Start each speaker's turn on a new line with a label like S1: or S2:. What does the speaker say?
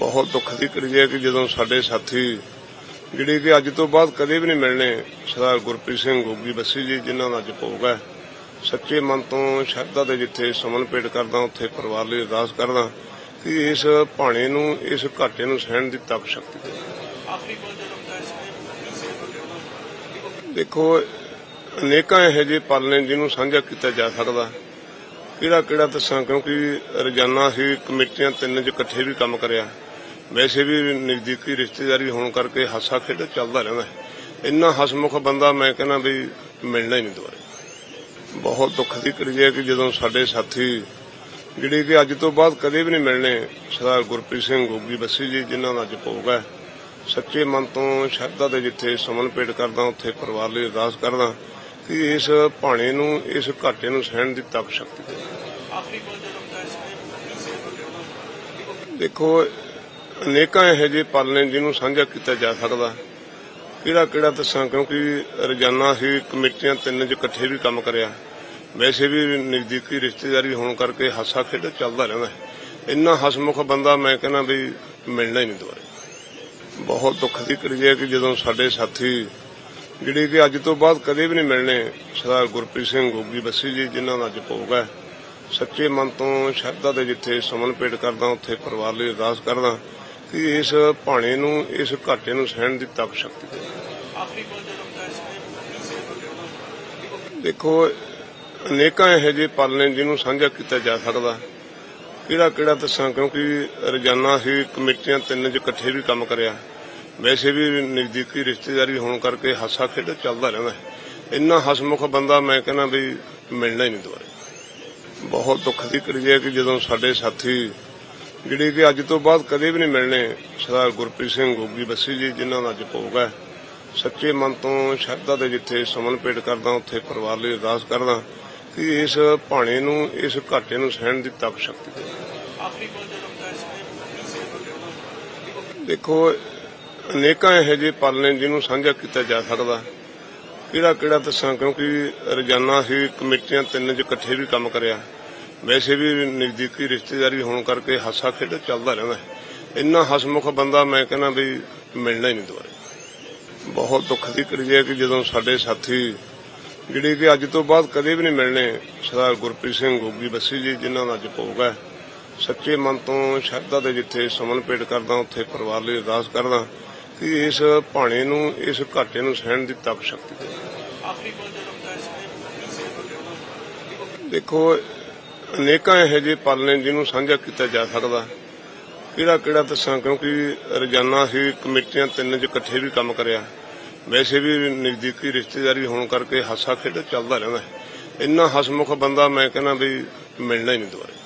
S1: ਬਹੁਤ ਦੁੱਖ ਦੀ ਘੜੀ ਹੈ ਕਿ ਜਦੋਂ ਸਾਡੇ ਸਾਥੀ, ਜਿਹੜੇ ਕਿ ਅੱਜ ਤੋਂ ਬਾਅਦ ਕਦੇ ਵੀ ਨਹੀਂ ਮਿਲਣੇ, ਸਰਦਾਰ ਗੁਰਪ੍ਰੀਤ ਸਿੰਘ ਗੋਗੀ ਬੱਸੀ ਜੀ, ਜਿਨ੍ਹਾਂ ਦਾ ਅੱਜ ਭੋਗ ਹੈ, ਸੱਚੇ ਮਨ ਤੋਂ ਸ਼ਰਧਾ ਦੇ ਜਿੱਥੇ ਸਮਨ ਭੇਟ ਕਰਦਾ, ਉੱਥੇ ਪਰਿਵਾਰ ਲਈ ਅਰਦਾਸ ਕਰਦਾ ਕਿ ਇਸ ਭਾਣੇ ਨੂੰ, ਇਸ ਘਾਟੇ ਨੂੰ ਸਹਿਣ ਦੀ ਤਪ ਸ਼ਕਤੀ ਦੇ। ਦੇਖੋ, ਅਨੇਕਾਂ ਇਹੋ ਜਿਹੇ ਪਲ ਨੇ ਜਿਹਨੂੰ ਸਾਂਝਾ ਕੀਤਾ ਜਾ ਸਕਦਾ। ਕਿਹੜਾ ਕਿਹੜਾ ਦੱਸਾਂ, ਕਿਉਂਕਿ ਰੋਜ਼ਾਨਾ ਅਸੀਂ ਕਮੇਟੀਆਂ ਤਿੰਨ ਚ ਇਕੱਠੇ ਵੀ ਕੰਮ ਕਰਿਆ। ਵੈਸੇ ਵੀ ਨਜ਼ਦੀਕੀ ਰਿਸ਼ਤੇਦਾਰੀ ਹੋਣ ਕਰਕੇ ਹਾਸਾ ਖੇਡ ਚੱਲਦਾ ਰਹਿੰਦਾ ਹੈ। ਇੰਨਾ ਹਸਮੁਖ ਬੰਦਾ ਮੈਂ ਕਹਿੰਦਾ ਵੀ ਮਿਲਣਾ ਹੀ ਨਹੀਂ ਦੁਬਾਰਾ ਬਹੁਤ ਦੁੱਖ ਦੀ ਘੜੀ ਹੈ ਕਿ ਜਦੋਂ ਸਾਡੇ ਸਾਥੀ ਜਿਹੜੇ ਕਿ ਅੱਜ ਤੋਂ ਬਾਅਦ ਕਦੇ ਵੀ ਨਹੀਂ ਮਿਲਣੇ, ਸਰਦਾਰ ਗੁਰਪ੍ਰੀਤ ਸਿੰਘ ਗੋਗੀ ਬੱਸੀ ਜੀ, ਜਿਨ੍ਹਾਂ ਦਾ ਅੱਜ ਭੋਗ ਹੈ, ਸੱਚੇ ਮਨ ਤੋਂ ਸ਼ਰਧਾ ਦੇ ਜਿੱਥੇ ਸਮਨ ਪੇਟ ਕਰਦਾ, ਉੱਥੇ ਪਰਿਵਾਰ ਲਈ ਅਰਦਾਸ ਕਰਦਾ ਕਿ ਇਸ ਭਾਣੇ ਨੂੰ, ਇਸ ਘਾਟੇ ਨੂੰ ਸਹਿਣ ਦੀ ਤਕ ਸ਼ਕਤੀ ਦੇ ਦੇਖੋ ਅਨੇਕਾਂ ਇਹੋ ਜਿਹੇ ਪਲ ਨੇ ਜਿਹਨੂੰ ਸਾਂਝਾ ਕੀਤਾ ਜਾ ਸਕਦਾ। ਕਿਹੜਾ ਕਿਹੜਾ ਦੱਸਾਂ, ਕਿਉਂਕਿ ਰੋਜ਼ਾਨਾ ਅਸੀਂ ਕਮੇਟੀਆਂ ਤਿੰਨ ਚ ਇਕੱਠੇ ਵੀ ਕੰਮ ਕਰਿਆ। ਵੈਸੇ ਵੀ ਨਜ਼ਦੀਕੀ ਰਿਸ਼ਤੇਦਾਰੀ ਹੋਣ ਕਰਕੇ ਹਾਸਾ ਖੇਡ ਚੱਲਦਾ ਰਹਿੰਦਾ ਇੰਨਾ ਹਸਮੁਖ ਬੰਦਾ ਮੈਂ ਕਹਿੰਦਾ ਵੀ ਮਿਲਣਾ ਹੀ ਨਹੀਂ ਦੁਬਾਰਾ। ਬਹੁਤ ਦੁੱਖ ਦੀ ਘੜੀ ਹੈ ਕਿ ਜਦੋਂ ਸਾਡੇ ਸਾਥੀ, ਜਿਹੜੇ ਕਿ ਅੱਜ ਤੋਂ ਬਾਅਦ ਕਦੇ ਵੀ ਨਹੀਂ ਮਿਲਣੇ ਸਰਦਾਰ ਗੁਰਪ੍ਰੀਤ ਸਿੰਘ ਗੋਗੀ ਬੱਸੀ ਜੀ, ਜਿਨ੍ਹਾਂ ਦਾ ਅੱਜ ਭੋਗ ਹੈ, ਸੱਚੇ ਮਨ ਤੋਂ ਸ਼ਰਧਾ ਦੇ ਜਿੱਥੇ ਸਮਨ ਭੇਟ ਕਰਦਾ, ਉੱਥੇ ਪਰਿਵਾਰ ਲਈ ਅਰਦਾਸ ਕਰਦਾ ਕਿ ਇਸ ਭਾਣੇ ਨੂੰ ਇਸ ਘਾਟੇ ਨੂੰ ਸਹਿਣ ਦੀ ਤਕ ਸ਼ਕਤੀ ਦੇ ਦੇਖੋ ਅਨੇਕਾਂ ਇਹੋ ਜਿਹੇ ਪਲ ਨੇ ਜਿਹਨੂੰ ਸਾਂਝਾ ਕੀਤਾ ਜਾ ਸਕਦਾ। ਕਿਹੜਾ ਕਿਹੜਾ ਦੱਸਾਂ ਕਿਉਂਕਿ ਰੋਜ਼ਾਨਾ ਅਸੀਂ ਕਮੇਟੀਆਂ ਤਿੰਨ ਚ ਇਕੱਠੇ ਵੀ ਕੰਮ ਕਰਿਆ। ਵੈਸੇ ਵੀ ਨਜ਼ਦੀਕੀ ਰਿਸ਼ਤੇਦਾਰੀ ਹੋਣ ਕਰਕੇ ਹਾਸਾ ਖੇਡ ਚੱਲਦਾ ਰਹਿੰਦਾ। ਇੰਨਾ ਹਸਮੁਖ ਬੰਦਾ ਮੈਂ ਕਹਿੰਦਾ ਵੀ ਮਿਲਣਾ ਹੀ ਨਹੀਂ ਦੁਬਾਰਾ। ਬਹੁਤ ਦੁੱਖ ਦੀ ਘੜੀ ਹੈ ਕਿ ਜਦੋਂ ਸਾਡੇ ਸਾਥੀ ਜਿਹੜੇ ਕਿ ਅੱਜ ਤੋਂ ਬਾਅਦ ਕਦੇ ਵੀ ਨਹੀਂ ਮਿਲਣੇ, ਸਰਦਾਰ ਗੁਰਪ੍ਰੀਤ ਸਿੰਘ ਗੋਗੀ ਬੱਸੀ ਜੀ, ਜਿਨ੍ਹਾਂ ਦਾ ਅੱਜ ਭੋਗ ਹੈ। ਸੱਚੇ ਮਨ ਤੋਂ ਸ਼ਰਧਾ ਦੇ ਜਿੱਥੇ ਸਮਨ ਭੇਟ ਕਰਦਾ, ਉੱਥੇ ਪਰਿਵਾਰ ਲਈ ਅਰਦਾਸ ਕਰਦਾ ਕਿ ਇਸ ਭਾਣੇ ਨੂੰ, ਇਸ ਘਾਟੇ ਨੂੰ ਸਹਿਣ ਦੀ ਤਕ ਸ਼ਕਤੀ ਦੇ। ਦੇਖੋ, ਅਨੇਕਾਂ ਇਹੋ ਜਿਹੇ ਪਲ ਨੇ ਜਿਹਨੂੰ ਸਾਂਝਾ ਕੀਤਾ ਜਾ ਸਕਦਾ। ਕਿਹੜਾ ਕਿਹੜਾ ਦੱਸਾਂ, ਕਿਉਂਕਿ ਰੋਜ਼ਾਨਾ ਅਸੀਂ ਕਮੇਟੀਆਂ ਤਿੰਨ ਚ ਇਕੱਠੇ ਵੀ ਕੰਮ ਕਰਿਆ। ਵੈਸੇ ਵੀ ਨਜ਼ਦੀਕੀ ਰਿਸ਼ਤੇਦਾਰੀ ਹੋਣ ਕਰਕੇ ਹਾਸਾ ਖੇਡ ਚੱਲਦਾ ਰਹਿੰਦਾ ਹੈ। ਇੰਨਾ ਹਸਮੁਖ ਬੰਦਾ ਮੈਂ ਕਹਿੰਦਾ ਵੀ ਮਿਲਣਾ ਹੀ ਨਹੀਂ ਦੁਬਾਰਾ ਬਹੁਤ ਦੁੱਖ ਦੀ ਘੜੀ ਹੈ ਕਿ ਜਦੋਂ ਸਾਡੇ ਸਾਥੀ ਜਿਹੜੇ ਕਿ ਅੱਜ ਤੋਂ ਬਾਅਦ ਕਦੇ ਵੀ ਨਹੀਂ ਮਿਲਣੇ, ਸਰਦਾਰ ਗੁਰਪ੍ਰੀਤ ਸਿੰਘ ਗੋਗੀ ਬੱਸੀ ਜੀ, ਜਿਨ੍ਹਾਂ ਦਾ ਅੱਜ ਭੋਗ ਹੈ, ਸੱਚੇ ਮਨ ਤੋਂ ਸ਼ਰਧਾ ਦੇ ਜਿੱਥੇ ਸਮਨ ਪੇਟ ਕਰਦਾ, ਉੱਥੇ ਪਰਿਵਾਰ ਲਈ ਅਰਦਾਸ ਕਰਦਾ ਕਿ ਇਸ ਭਾਣੇ ਨੂੰ, ਇਸ ਘਾਟੇ ਨੂੰ ਸਹਿਣ ਦੀ ਤਕ ਸ਼ਕਤੀ ਦੇ ਦੇਖੋ ਅਨੇਕਾਂ ਇਹੋ ਜਿਹੇ ਪਲ ਨੇ ਜਿਹਨੂੰ ਸਾਂਝਾ ਕੀਤਾ ਜਾ ਸਕਦਾ। ਕਿਹੜਾ ਕਿਹੜਾ ਦੱਸਾਂ, ਕਿਉਂਕਿ ਰੋਜ਼ਾਨਾ ਅਸੀਂ ਕਮੇਟੀਆਂ ਤਿੰਨ ਚ ਇਕੱਠੇ ਵੀ ਕੰਮ ਕਰਿਆ। ਵੈਸੇ ਵੀ ਨਜ਼ਦੀਕੀ ਰਿਸ਼ਤੇਦਾਰੀ ਹੋਣ ਕਰਕੇ ਹਾਸਾ ਖੇਡ ਚੱਲਦਾ ਰਹਿੰਦਾ। ਇੰਨਾ ਹਸਮੁਖ ਬੰਦਾ ਮੈਂ ਕਹਿੰਦਾ ਵੀ ਮਿਲਣਾ ਹੀ ਨਹੀਂ ਦੁਬਾਰਾ।